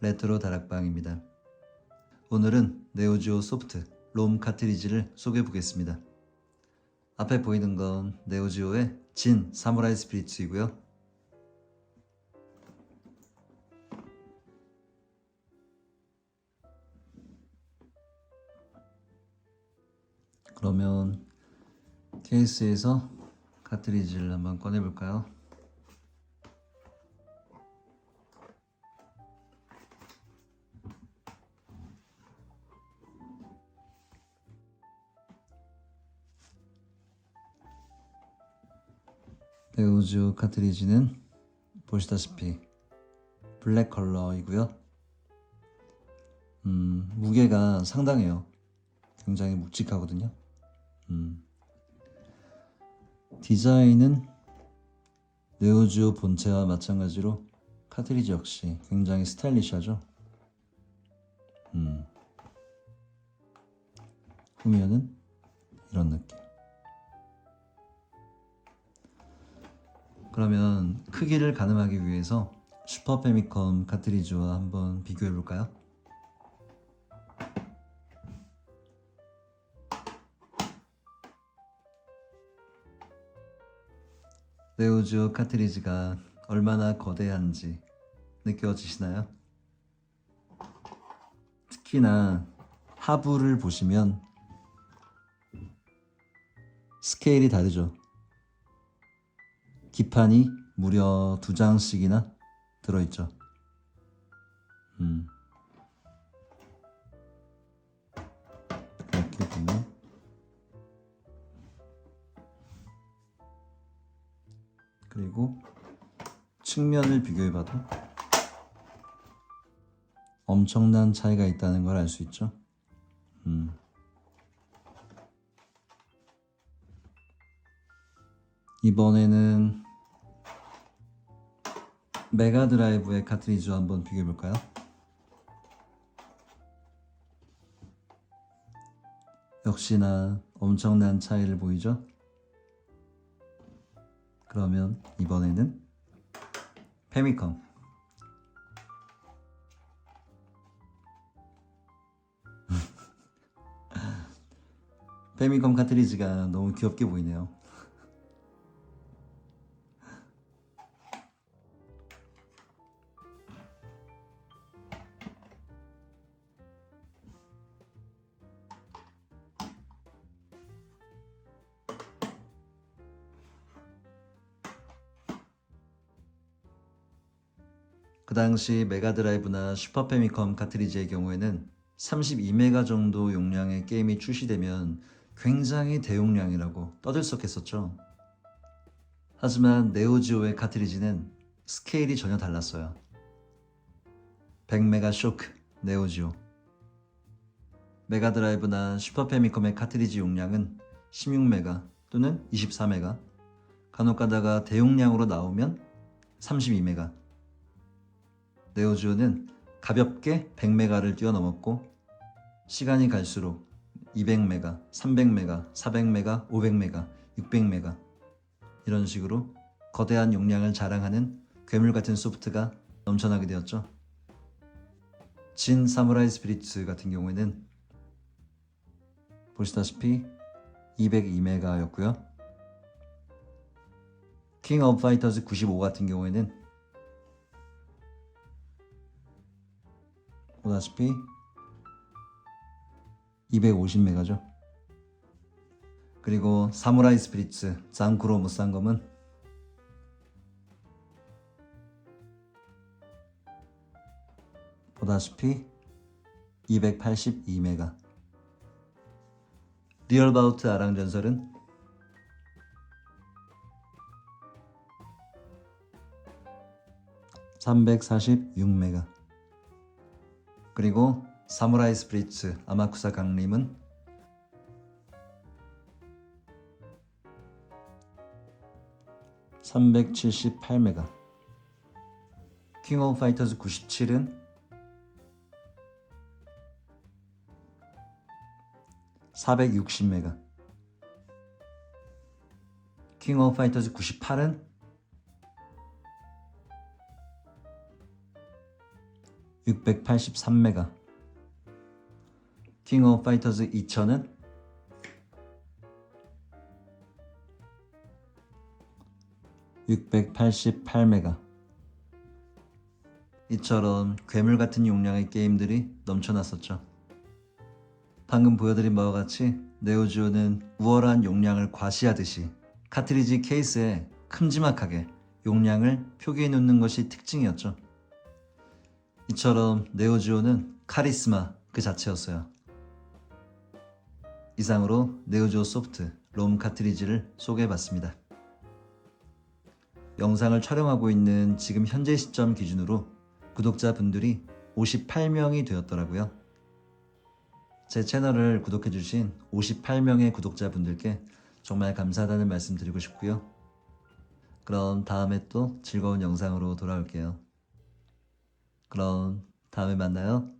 레트로 다락방입니다. 오늘은 네오지오 소프트 롬 카트리지를 소개해 보겠습니다. 앞에 보이는 건 네오지오의 진 사무라이 스피릿이고요. 그러면 케이스에서 카트리지를 한번 꺼내 볼까요? 네오지오 카트리지는 보시다시피 블랙 컬러이고요. 음, 무게가 상당해요. 굉장히 묵직하거든요. 음. 디자인은 네오지오 본체와 마찬가지로 카트리지 역시 굉장히 스타일리시하죠. 음. 후면은 이런 느낌. 그러면 크기를 가늠하기 위해서 슈퍼 패미컴 카트리지와 한번 비교해 볼까요? 네오지오 카트리지가 얼마나 거대한지 느껴지시나요? 특히나 하부를 보시면 스케일이 다르죠. 기판이 무려 두 장씩이나 들어있죠. 음. 이렇게 보면 그리고 측면을 비교해봐도 엄청난 차이가 있다는 걸 알 수 있죠. 음. 이번에는 메가 드라이브의 카트리지와 한번 비교해 볼까요? 역시나 엄청난 차이를 보이죠? 그러면 이번에는 페미컴 페미컴 카트리지가 너무 귀엽게 보이네요. 그 당시 메가드라이브나 슈퍼 패미컴 카트리지의 경우에는 32메가 정도 용량의 게임이 출시되면 굉장히 대용량이라고 떠들썩했었죠. 하지만 네오지오의 카트리지는 스케일이 전혀 달랐어요. 100메가 쇼크 네오지오 메가드라이브나 슈퍼 패미컴의 카트리지 용량은 16메가 또는 24메가 간혹 가다가 대용량으로 나오면 32메가 네오지오는 가볍게 100메가를 뛰어넘었고 시간이 갈수록 200메가, 300메가, 400메가, 500메가, 600메가 이런 식으로 거대한 용량을 자랑하는 괴물 같은 소프트가 넘쳐나게 되었죠. 진 사무라이 스피리트 같은 경우에는 보시다시피 202메가였고요. 킹 오브 파이터즈 95 같은 경우에는 보다시피 250메가죠. 그리고 사무라이 스피릿츠 장쿠로 무쌍검은 보다시피 282메가 리얼바우트 아랑전설은 (346메가) 그리고 사무라이 스프리츠 아마쿠사 강림은 (378 메가) 킹 오브 파이터즈 97은 (460 메가) 킹 오브 파이터즈 98은 683메가 킹 오브 파이터즈 2000은 688메가 이처럼 괴물 같은 용량의 게임들이 넘쳐났었죠. 방금 보여드린 바와 같이 네오지오는 우월한 용량을 과시하듯이 카트리지 케이스에 큼지막하게 용량을 표기해 놓는 것이 특징이었죠. 이처럼 네오지오는 카리스마 그 자체였어요. 이상으로 네오지오 소프트 롬 카트리지를 소개해봤습니다. 영상을 촬영하고 있는 지금 현재 시점 기준으로 구독자분들이 58명이 되었더라고요. 제 채널을 구독해주신 58명의 구독자분들께 정말 감사하다는 말씀 드리고 싶고요. 그럼 다음에 또 즐거운 영상으로 돌아올게요. 그럼 다음에 만나요.